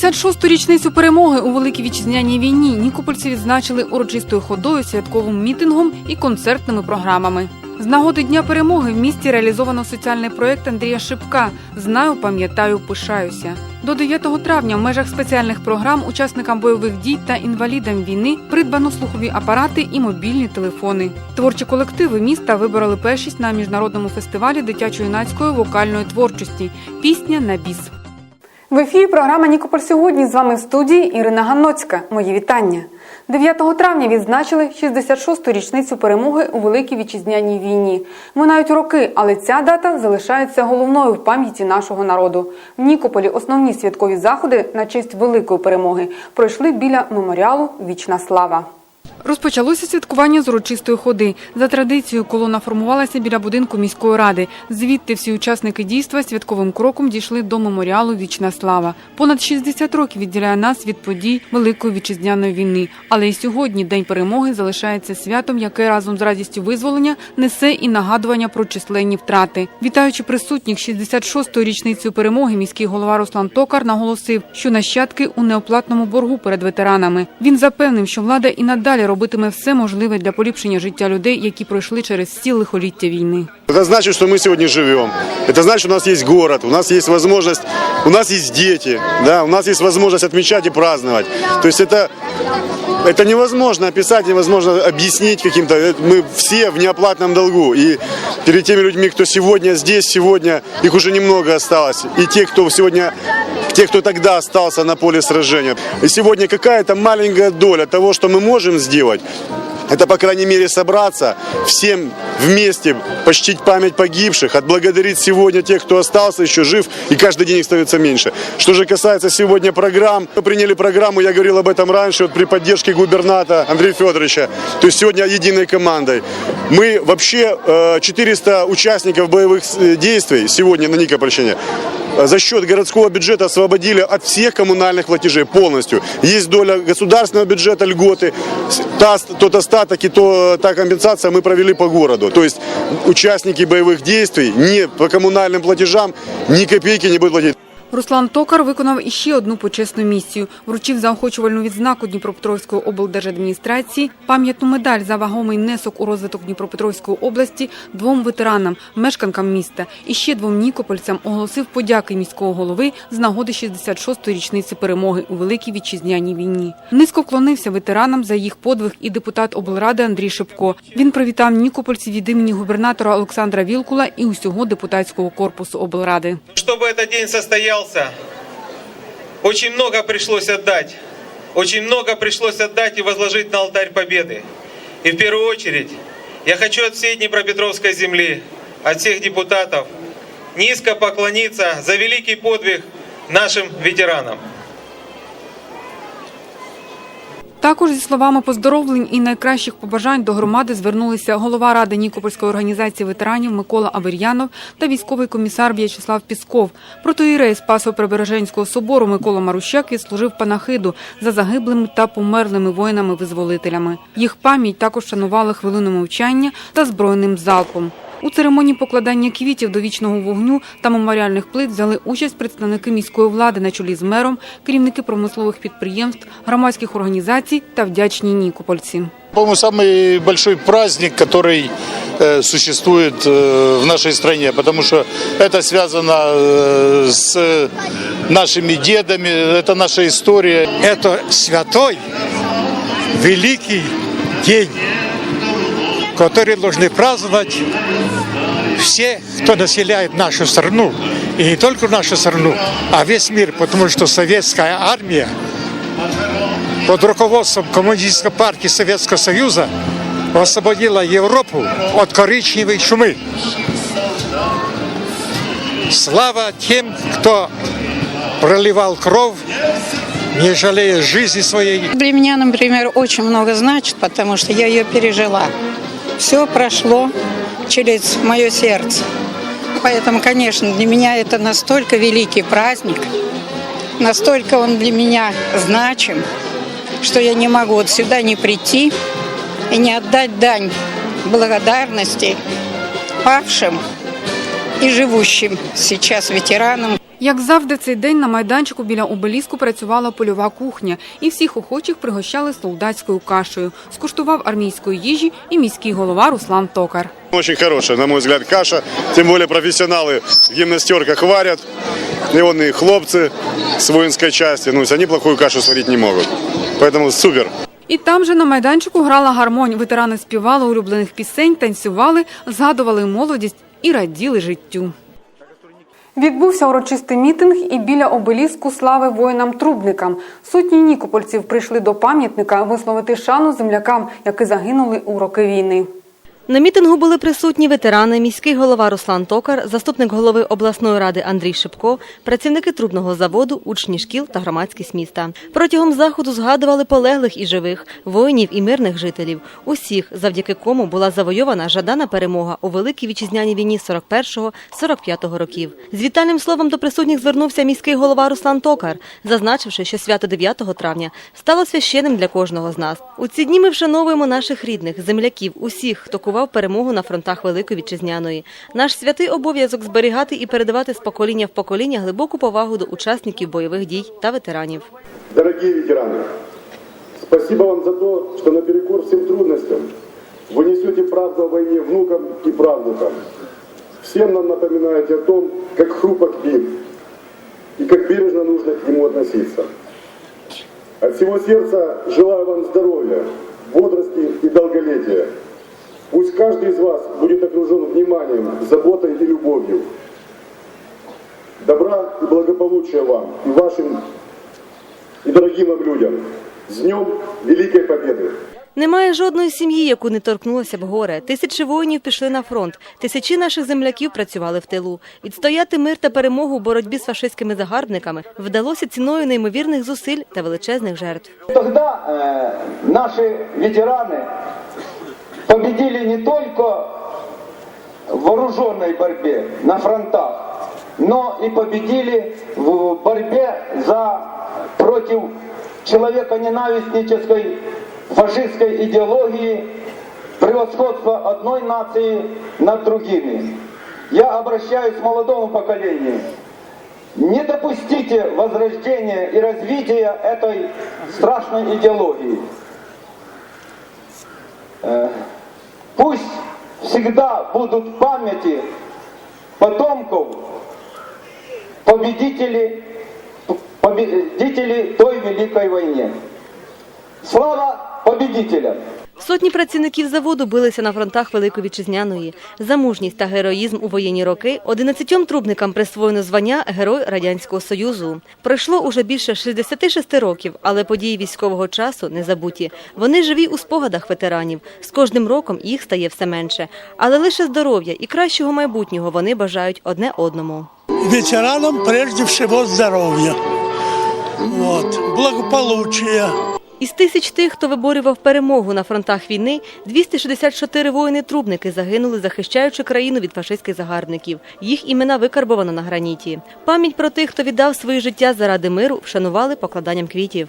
66-ту річницю перемоги у Великій Вітчизняній війні нікопольці відзначили урочистою ходою, святковим мітингом і концертними програмами. З нагоди Дня перемоги в місті реалізовано соціальний проєкт Андрія Шипка Знаю, пам'ятаю, пишаюся. До 9 травня в межах спеціальних програм учасникам бойових дій та інвалідам війни придбано слухові апарати і мобільні телефони. Творчі колективи міста вибороли першість на міжнародному фестивалі дитячо-юнацької вокальної творчості Пісня на біс. В ефірі програма Нікополь сьогодні. З вами в студії Ірина Ганноцька. Мої вітання. 9 травня відзначили 66-ту річницю перемоги у Великій Вітчизняній війні. Минають роки, але ця дата залишається головною в пам'яті нашого народу. В Нікополі основні святкові заходи на честь великої перемоги пройшли біля меморіалу Вічна слава. Розпочалося святкування з урочистої ходи. За традицією, колона формувалася біля будинку міської ради. Звідти всі учасники дійства святковим кроком дійшли до меморіалу Вічна слава. Понад 60 років відділяє нас від подій Великої вітчизняної війни. Але і сьогодні День перемоги залишається святом, яке разом з радістю визволення несе і нагадування про численні втрати. Вітаючи присутніх 66-ї річницею перемоги, міський голова Руслан Токар наголосив, що нащадки у неоплатному боргу перед ветеранами. Він запевнив, що влада і надалі робитиме все можливе для поліпшення життя людей, які пройшли через всі лихоліття війни. Это значит, что мы сегодня живем. Это значит, что у нас есть город, у нас есть возможность, у нас есть дети, да, у нас есть возможность отмечать и праздновать. То есть это, это невозможно описать, невозможно объяснить каким-то. Э, Мы все в неоплатном долгу. И перед теми людьми, кто сегодня здесь, сегодня, их уже немного осталось. И те, кто сегодня Те, кто тогда остался на поле сражения. И сегодня какая-то маленькая доля того, что мы можем сделать, это, по крайней мере, собраться всем вместе, почтить память погибших, отблагодарить сегодня тех, кто остался еще жив, и каждый день их становится меньше. Что же касается сегодня программ, мы приняли программу, я говорил об этом раньше, вот при поддержке губернатора Андрея Федоровича, то есть сегодня единой командой. Мы вообще э, 400 участников боевых э, действий сегодня на Никопольщине э, за счет городского бюджета освободили от всех коммунальных платежей полностью. Есть доля государственного бюджета, льготы, та, тот остаток и то, та компенсация мы провели по городу. То есть участники боевых действий не по коммунальным платежам ни копейки не будут платить. Руслан Токар виконав іще одну почесну місію. Вручив заохочувальну відзнаку Дніпропетровської облдержадміністрації, пам'ятну медаль за вагомий внесок у розвиток Дніпропетровської області двом ветеранам, мешканкам міста і ще двом нікопольцям оголосив подяки міського голови з нагоди 66-ї річниці перемоги у Великій Вітчизняній війні. Низько вклонився ветеранам за їх подвиг і депутат облради Андрій Шипко. Він привітав нікопольців від імені губернатора Олександра Вілкула і усього депутатського корпусу облради. Чтобы этот день состоялся, очень много пришлось отдать. Очень много пришлось отдать и возложить на алтарь победы. И в первую очередь я хочу от всей Днепропетровской земли, от всех депутатов низко поклониться за великий подвиг нашим ветеранам. Також зі словами поздоровлень і найкращих побажань до громади звернулися голова ради Нікопольської організації ветеранів Микола Авер'янов та військовий комісар В'ячеслав Пісков. Протоїрей Спасо-Преображенського собору Микола Марущак відслужив панахиду за загиблими та померлими воїнами-визволителями. Їх пам'ять також шанували хвилину мовчання та збройним залпом. У церемонії покладання квітів до вічного вогню та меморіальних плит взяли участь представники міської влади на чолі з мером, керівники промислових підприємств, громадських організацій та вдячні нікопольці. По-моему, самый большой праздник, который э, существует э, в нашей стране, потому что это связано э, с нашими дедами, это наша история. это святой, великий день, который должны праздновать все, кто населяет нашу страну. И не только нашу страну, а весь мир, потому что советская армия под руководством Коммунистической партии Советского Союза освободила Европу от коричневой чумы. Слава тем, кто проливал кровь, не жалея жизни своей, Для меня, например, очень много значит, потому что я ее пережила. Все прошло через мое сердце. Поэтому, конечно, для меня это настолько великий праздник, настолько он для меня значим, что я не могу вот сюда не прийти и не отдать дань благодарности павшим и живущим сейчас ветеранам. Як завжди, в цей день на майданчику біля обеліску працювала польова кухня, і всіх охочих пригощали солдатською кашею. Скуштував армійської їжі і міський голова Руслан Токар. Очень хорошая, на мой взгляд, каша. Тем более профессионалы в гимнастерках варят. И он и хлопцы с воинской части. Ну, они плохую кашу сварить не могут. Поэтому супер. І там же на майданчику грала гармонь. Ветерани співали улюблених пісень, танцювали, згадували молодість і раділи життю. Відбувся урочистий мітинг і біля обеліску слави воїнам-трубникам. Сотні нікопольців прийшли до пам'ятника висловити шану землякам, які загинули у роки війни. На мітингу були присутні ветерани, міський голова Руслан Токар, заступник голови обласної ради Андрій Шипко, працівники трубного заводу, учні шкіл та громадськість міста. Протягом заходу згадували полеглих і живих, воїнів і мирних жителів, усіх, завдяки кому була завойована жадана перемога у великій вітчизняній війні 41-45 років. З вітальним словом до присутніх звернувся міський голова Руслан Токар, зазначивши, що свято 9 травня стало священним для кожного з нас. У ці дні ми вшановуємо наших рідних, земляків, усіх, хто кував перемогу на фронтах Великої Вітчизняної. Наш святий обов'язок зберігати і передавати з покоління в покоління глибоку повагу до учасників бойових дій та ветеранів. Дорогие ветераны, спасибо вам за то, что наперекор всем трудностям вы несете правду о войне внукам и правнукам. Всем нам напоминаете о том, как хрупок мир и как бережно нужно к нему относиться. От всего сердца желаю вам здоровья, бодрости и долголетия. Пусть каждый из вас будет окружен вниманием, заботой и любовью. Добра и благополучия вам и вашим и дорогим нам людям. С Днем Великой Победы! Немає жодної сім'ї, яку не торкнулося б горе. Тисячі воїнів пішли на фронт. Тисячі наших земляків працювали в тилу. Відстояти мир та перемогу у боротьбі з фашистськими загарбниками вдалося ціною неймовірних зусиль та величезних жертв. Тогда э, наши ветераны победили не только в вооруженной борьбе на фронтах, но и победили в борьбе за против человеконенавистнической фашистской идеологии превосходства одной нации над другими. Я обращаюсь к молодому поколению. Не допустите возрождения и развития этой страшной идеологии. Пусть всегда будут в памяти потомков победители, победители той великой войне. Слава победителям! Сотні працівників заводу билися на фронтах Великої Вітчизняної. За мужність та героїзм у воєнні роки 11 трубникам присвоєно звання Герой Радянського Союзу. Пройшло уже більше 66 років, але події військового часу не забуті. Вони живі у спогадах ветеранів. З кожним роком їх стає все менше. Але лише здоров'я і кращого майбутнього вони бажають одне одному. ветеранам прежде всего здоровья, вот. Із тисяч тих, хто виборював перемогу на фронтах війни, 264 воїни-трубники загинули, захищаючи країну від фашистських загарбників. Їх імена викарбовано на граніті. Пам'ять про тих, хто віддав своє життя заради миру, вшанували покладанням квітів.